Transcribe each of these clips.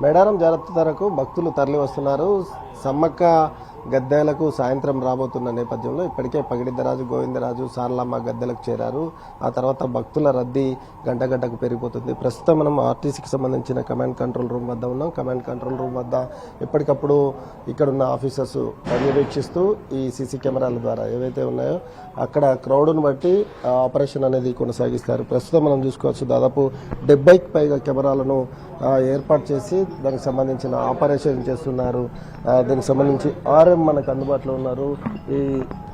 మేడారం జాతరకు భక్తులు తరలి వస్తున్నారు సమ్మక్క గద్దెలకు సాయంత్రం రాబోతున్న నేపథ్యంలో ఇప్పటికే పగిడిద్దరాజు గోవిందరాజు సారలమ్మ గద్దెలకు చేరారు. ఆ తర్వాత భక్తుల రద్దీ గంట గంటకు పెరిగిపోతుంది. ప్రస్తుతం మనం ఆర్టీసీకి సంబంధించిన కమాండ్ కంట్రోల్ రూమ్ వద్ద ఉన్నాం. కమాండ్ కంట్రోల్ రూమ్ వద్ద ఎప్పటికప్పుడు ఇక్కడున్న ఆఫీసర్స్ పర్యవేక్షిస్తూ ఈ సీసీ కెమెరాల ద్వారా ఏవైతే ఉన్నాయో అక్కడ క్రౌడ్ను బట్టి ఆపరేషన్ అనేది కొనసాగిస్తారు. ప్రస్తుతం మనం చూసుకోవచ్చు దాదాపు డెబ్బైకి పైగా కెమెరాలను ఏర్పాటు చేసి దానికి సంబంధించిన ఆపరేషన్ చేస్తున్నారు. దీనికి సంబంధించి ఆర్ఎం మనకు అందుబాటులో ఉన్నారు. ఈ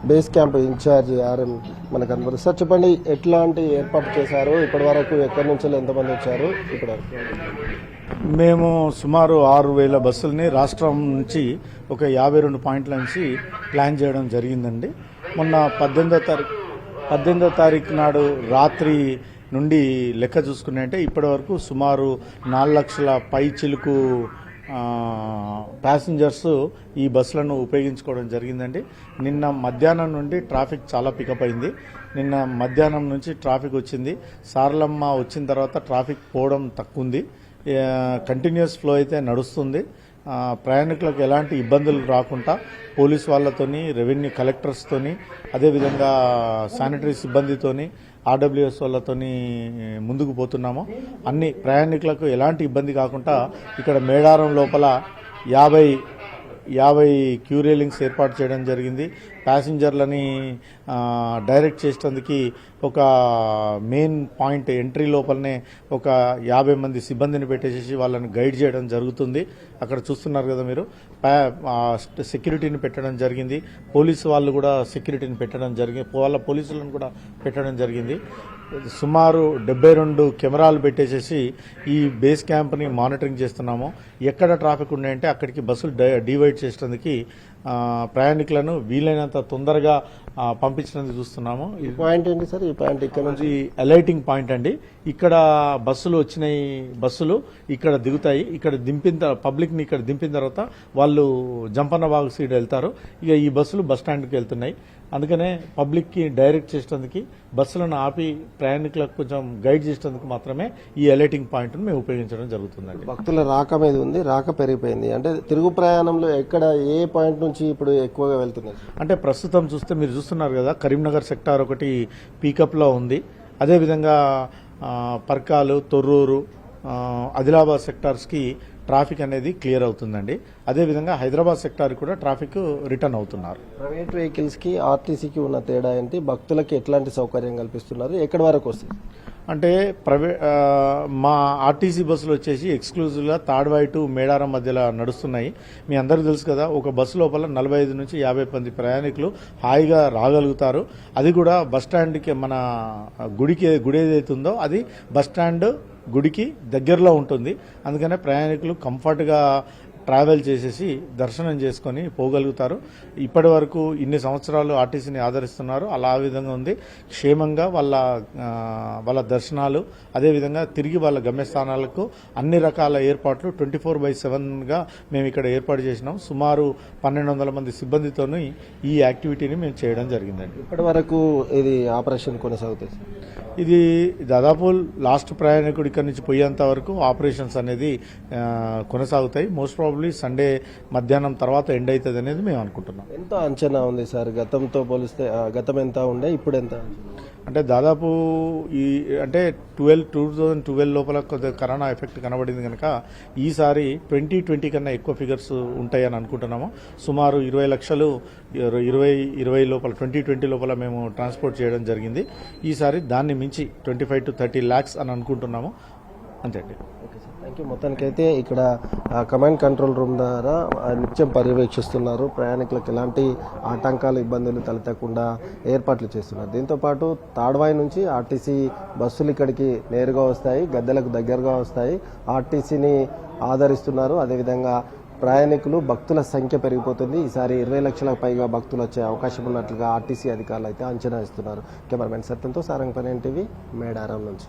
బేస్ క్యాంప్ ఇన్ఛార్జ్ ఆర్ఎం మనకు అందుబాటులో సార్ చెప్పండి ఎట్లాంటి ఏర్పాటు చేశారు? ఇప్పటి వరకు ఎక్కడి నుంచి ఎంతమంది వచ్చారు? ఇక్కడ మేము సుమారు ఆరు వేల బస్సుల్ని రాష్ట్రం నుంచి ఒక యాభై రెండు పాయింట్ల నుంచి ప్లాన్ చేయడం జరిగిందండి. మొన్న పద్దెనిమిదో తారీఖు పద్దెనిమిదో తారీఖు నాడు రాత్రి నుండి లెక్క చూసుకున్నట్టే ఇప్పటి వరకు సుమారు నాలుగు లక్షల పై చిలుకు ప్యాసింజర్స్ ఈ బస్సులను ఉపయోగించుకోవడం జరిగిందండి. నిన్న మధ్యాహ్నం నుండి ట్రాఫిక్ చాలా పికప్ అయింది. నిన్న మధ్యాహ్నం నుంచి ట్రాఫిక్ వచ్చింది. సారలమ్మ వచ్చిన తర్వాత ట్రాఫిక్ పోవడం తక్కువ ఉంది కంటిన్యూస్ ఫ్లో అయితే నడుస్తుంది. ప్రయాణికులకు ఎలాంటి ఇబ్బందులు రాకుండా పోలీస్ వాళ్ళతోని రెవెన్యూ కలెక్టర్స్తోని అదేవిధంగా శానిటరీ సిబ్బందితోని ఆర్డబ్ల్యూఎస్ వాళ్ళతోని ముందుకు పోతున్నాము. అన్ని ప్రయాణికులకు ఎలాంటి ఇబ్బంది కాకుండా ఇక్కడ మేడారం లోపల యాభై యాభై క్యూ రైలింగ్స్ ఏర్పాటు చేయడం జరిగింది. ప్యాసింజర్లని డైరెక్ట్ చేసేందుకు ఒక మెయిన్ పాయింట్ ఎంట్రీ లోపలనే ఒక యాభై మంది సిబ్బందిని పెట్టేసేసి వాళ్ళని గైడ్ చేయడం జరుగుతుంది. అక్కడ చూస్తున్నారు కదా మీరు. సెక్యూరిటీని పెట్టడం జరిగింది. పోలీసు వాళ్ళు కూడా సెక్యూరిటీని పెట్టడం జరిగింది వాళ్ళ పోలీసులను కూడా పెట్టడం జరిగింది. సుమారు డెబ్బై రెండు కెమెరాలు పెట్టేసేసి ఈ బేస్ క్యాంప్ని మానిటరింగ్ చేస్తున్నాము. ఎక్కడ ట్రాఫిక్ ఉన్నాయంటే అక్కడికి బస్సులు డివైడ్ చేసేందుకు ప్రయాణికులను వీలైనంత తొందరగా పంపించడానికి చూస్తున్నాము. ఈ పాయింట్ ఏంటి సార్? ఈ పాయింట్ ఇక్కడ నుంచి అలైటింగ్ పాయింట్ అండి. ఇక్కడ బస్సులు వచ్చినాయి బస్సులు ఇక్కడ దిగుతాయి. ఇక్కడ దింపిన త- పబ్లిక్ని ఇక్కడ దింపిన తర్వాత వాళ్ళు జంపన్న బాగు సీడ్ వెళ్తారు. ఇక ఈ బస్సులు బస్ స్టాండ్కి వెళ్తున్నాయి. అందుకనే పబ్లిక్కి డైరెక్ట్ చేసేందుకు బస్సులను ఆపి ప్రయాణికులకు కొంచెం గైడ్ చేసేందుకు మాత్రమే ఈ అలైటింగ్ పాయింట్ మేము ఉపయోగించడం జరుగుతుందండి. భక్తుల రాక మీద ఉంది రాక పెరిగిపోయింది. అంటే తిరుగు ప్రయాణంలో ఎక్కడ ఏ పాయింట్ నుంచి ఇప్పుడు ఎక్కువగా వెళ్తున్నారు. అంటే ప్రస్తుతం చూస్తే మీరు చూస్తున్నారు కదా కరీంనగర్ సెక్టార్ ఒకటి పీకప్లో ఉంది. అదేవిధంగా పర్కాలు తొర్రూరు ఆదిలాబాద్ సెక్టార్స్కి ట్రాఫిక్ అనేది క్లియర్ అవుతుందండి. అదేవిధంగా హైదరాబాద్ సెక్టార్ కూడా ట్రాఫిక్ రిటర్న్ అవుతున్నారు. ప్రైవేట్ వెహికల్స్కి ఆర్టీసీకి ఉన్న తేడా ఏంటి? భక్తులకి ఎట్లాంటి సౌకర్యం కల్పిస్తున్నారు? ఎక్కడి వరకు వస్తుంది? అంటే ప్రైవేట్ మా ఆర్టీసీ బస్సులు వచ్చేసి ఎక్స్క్లూజివ్గా తాడ్వాయి టు మేడారం మధ్యలో నడుస్తున్నాయి. మీ అందరికీ తెలుసు కదా ఒక బస్సు లోపల నలభై ఐదు నుంచి యాభై మంది ప్రయాణికులు హాయిగా రాగలుగుతారు. అది కూడా బస్ స్టాండ్కి మన గుడికి గుడి ఏదైతుందో ఉందో అది బస్ స్టాండ్ గుడికి దగ్గరలో ఉంటుంది. అందుకనే ప్రయాణికులు కంఫర్ట్గా ట్రావెల్ చేసేసి దర్శనం చేసుకొని పోగలుగుతారు. ఇప్పటి వరకు ఇన్ని సంవత్సరాలు ఆర్టీసీని ఆదరిస్తున్నారు. అలా ఆ విధంగా ఉంది. క్షేమంగా వాళ్ళ వాళ్ళ దర్శనాలు అదేవిధంగా తిరిగి వాళ్ళ గమ్యస్థానాలకు అన్ని రకాల ఏర్పాట్లు ట్వంటీ ఫోర్ బై సెవెన్గా మేము ఇక్కడ ఏర్పాటు చేసినాం. సుమారు పన్నెండు వందల మంది సిబ్బందితోని ఈ యాక్టివిటీని మేము చేయడం జరిగిందండి. ఇప్పటి వరకు ఇది ఆపరేషన్ కొనసాగుతుంది. ఇది దాదాపు లాస్ట్ ప్రయాణికుడు ఇక్కడ నుంచి పోయేంత వరకు ఆపరేషన్స్ అనేది కొనసాగుతాయి. మోస్ట్ ప్రాబ్లీ సండే మధ్యాహ్నం తర్వాత ఎండ్ అవుతుంది అనేది మేము అనుకుంటున్నాం. ఎంత అంచనా ఉంది సార్? గతంతో పోలిస్తే గతం ఎంత ఉండే ఇప్పుడు ఎంత అంటే దాదాపు ఈ అంటే ట్వెల్వ్ టూ థౌజండ్ ట్వెల్వ్ లోపల కొద్దిగా కరోనా ఎఫెక్ట్ కనబడింది కనుక ఈసారి ట్వంటీ ట్వంటీ కన్నా ఎక్కువ ఫిగర్స్ ఉంటాయని అనుకుంటున్నాము. సుమారు ఇరవై లక్షలు ఇర- ఇరవై ఇరవై లోపల ట్వంటీ ట్వంటీ లోపల మేము ట్రాన్స్పోర్ట్ చేయడం జరిగింది. ఈసారి దాన్ని మించి twenty five to thirty lakhs అని అనుకుంటున్నాము. అంతే అండి. Okay sir. మొత్తానికైతే ఇక్కడ కమాండ్ కంట్రోల్ రూమ్ ద్వారా నిత్యం పర్యవేక్షిస్తున్నారు. ప్రయాణికులకు ఎలాంటి ఆటంకాలు ఇబ్బందులు తలెత్తకుండా ఏర్పాట్లు చేస్తున్నారు. దీంతోపాటు తాడ్వాయి నుంచి ఆర్టీసీ బస్సులు ఇక్కడికి నేరుగా వస్తాయి గద్దెలకు దగ్గరగా వస్తాయి. ఆర్టీసీని ఆదరిస్తున్నారు. అదేవిధంగా ప్రయాణికులు భక్తుల సంఖ్య పెరిగిపోతుంది. ఈసారి ఇరవై లక్షలకు పైగా భక్తులు వచ్చే అవకాశం ఉన్నట్లుగా ఆర్టీసీ అధికారులు అయితే అంచనా ఇస్తున్నారు కెమెరామెన్ సత్యంతో సారంగపని టీవీ మేడారం నుంచి.